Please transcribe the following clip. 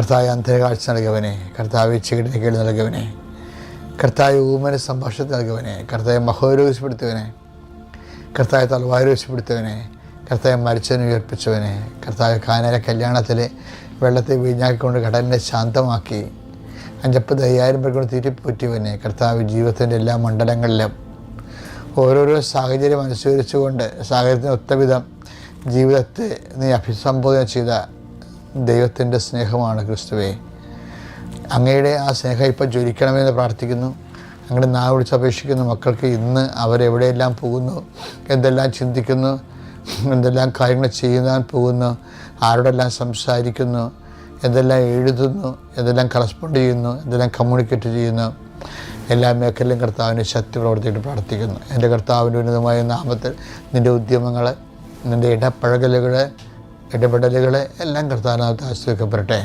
കർത്താവ് അന്തരകാഴ്ച നൽകിയവനെ കർത്താവ് ചെകിടിന് കേട് നൽകിയവനെ കർത്താവ് ഊമന സംഭാഷണത്തിൽ നൽകിയവനെ കർത്താവ് മഹോരോഗപ്പെടുത്തിയവനെ കർത്താവ് തലവാരോഗപ്പെടുത്തിയവനെ കർത്താവ് മരിച്ചതിനെ ഉയർപ്പിച്ചവനെ. കർത്താവ് കാനര കല്യാണത്തിൽ വെള്ളത്തെ വീഞ്ഞാക്കിക്കൊണ്ട് കടലിനെ ശാന്തമാക്കി. അഞ്ചപ്പത് അയ്യായിരം പേർ കൊണ്ട് തീറ്റിപ്പൂറ്റിയവനെ. കർത്താവ് ജീവിതത്തിന്റെ എല്ലാ മണ്ഡലങ്ങളിലും ഓരോരോ സാഹചര്യം അനുസരിച്ചുകൊണ്ട് സാഹചര്യത്തിന് ഒത്തവിധം ജീവിതത്തെ നീ അഭിസംബോധന ചെയ്ത ദൈവത്തിന്റെ സ്നേഹമാണ് ക്രിസ്തുവേ. അങ്ങയുടെ ആ സ്നേഹം ഇപ്പം ജ്വലിക്കണമെന്ന് പ്രാർത്ഥിക്കുന്നു. അങ്ങനെ നാ വിളിച്ചപേക്ഷിക്കുന്ന മക്കൾക്ക് ഇന്ന് അവരെവിടെയെല്ലാം പോകുന്നു? എന്തെല്ലാം ചിന്തിക്കുന്നു? എന്തെല്ലാം കാര്യങ്ങൾ ചെയ്യാൻ പോകുന്നു? ആരോടെല്ലാം സംസാരിക്കുന്നു? എന്തെല്ലാം എഴുതുന്നു? എന്തെല്ലാം കറസ്പോണ്ട് ചെയ്യുന്നു? എന്തെല്ലാം കമ്മ്യൂണിക്കേറ്റ് ചെയ്യുന്നു? എല്ലാ മേഖലയിലും കർത്താവിന്റെ ശക്തി പ്രവർത്തിയിട്ട് പ്രാർത്ഥിക്കുന്നു. എന്റെ കർത്താവിന്റെ ഉന്നതമായ നാമത്തിൽ നിന്റെ ഉദ്യമങ്ങൾ നിന്റെ ഇടപെടലുകൾ എല്ലാം കർത്താവിനകത്ത് ആശ്രയിക്കപ്പെടട്ടെ.